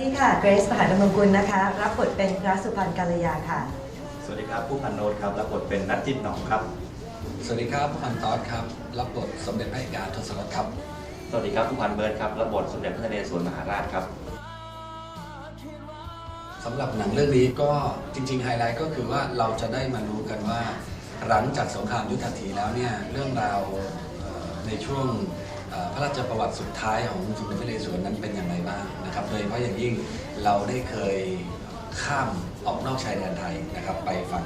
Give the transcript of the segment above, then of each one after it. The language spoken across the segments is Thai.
ดีค่ะ เกรซมหาดำรงกุลนะคะ รับบทเป็นพระสุพรรณกัลยาค่ะ สวัสดีครับผู้พันโนตครับรับบทเป็นนัทจิตหนองครับ สวัสดีครับอันตอสครับ รับบทสมเด็จพระเอกาทศรถครับ สวัสดีครับผู้พันเบิร์ดครับรับบทสมเด็จพระนเรศวรมหาราชครับสำหรับหนังเรื่องนี้ก็จริงๆไฮไลท์ก็คือว่าเราจะได้มารู้กันว่า หลังจากสงครามยุทธถีแล้วเนี่ยเรื่องราวเอ่อในช่วงเอ่อ พระราชประวัติสุดท้ายของสมเด็จพระนเรศวรนั้นเป็นอย่างไรบ้างนะครับโดยเฉพาะอย่างยิ่งเราได้เคยข้ามออกนอกชายแดนไทยนะครับ ไปฝั่ง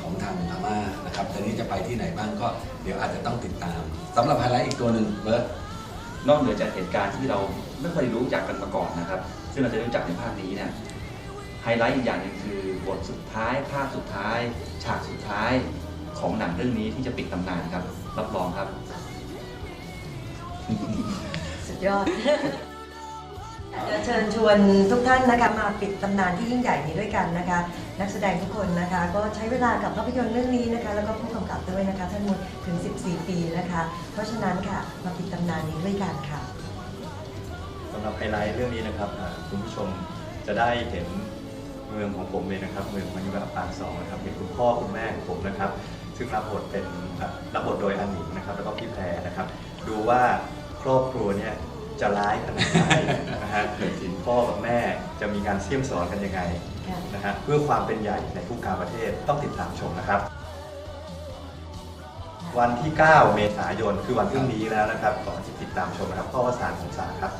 ของทางพม่านะครับแต่นี้จะไปที่ไหนบ้างก็เดี๋ยวอาจจะต้องติดตามสำหรับไฮไลท์อีกตัวหนึ่งเบิร์ตนอกเหนือจากเหตุการณ์ที่เราไม่เคยรู้จักกันมาก่อนนะครับ ซึ่งเราจะรู้จักในภาคนี้เนี่ยไฮไลท์อีกอย่างหนึ่งคือบทสุดท้ายภาคสุดท้าย ฉากสุดท้ายของหนังเรื่องนี้ที่จะปิดตำนานครับ รับรองครับ ยอดจะเชิญชวนทุกท่านนะคะมาปิดตำนานที่ยิ่งใหญ่นี้ด้วยกันนะคะ นักแสดงทุกคนนะคะ ก็ใช้เวลากับภาพยนตร์เรื่องนี้นะคะ แล้วก็ผู้กำกับด้วยนะคะท่านมูลถึง 14 ปีนะคะ เพราะฉะนั้นค่ะมาปิดตำนานนี้ด้วยกันค่ะสำหรับไฮไลท์เรื่องนี้นะครับคุณผู้ชมจะได้เห็นเมืองของผมเลยนะครับ เมืองมัญญาปางสองนะครับเห็นคุณพ่อคุณแม่ของผมนะครับ ซึ่งรับบทเป็นรับบทโดยอันหนิงนะครับ แล้วก็พี่แพรนะครับ ดูว่าครอบครัวเนี่ย จะร้ายขนาดไหนนะฮะพ่อกับแม่จะมีการเสี่ยมสอนกันยังไงค่ะนะฮะเพื่อความเป็นใหญ่ในทุกการประเทศต้องติดตามชมนะครับ วันที่ 9 เมษายนคือวันพรุ่งนี้แล้วนะครับก่อนจะติดตามชมนะครับข้อวสารของศาลครับ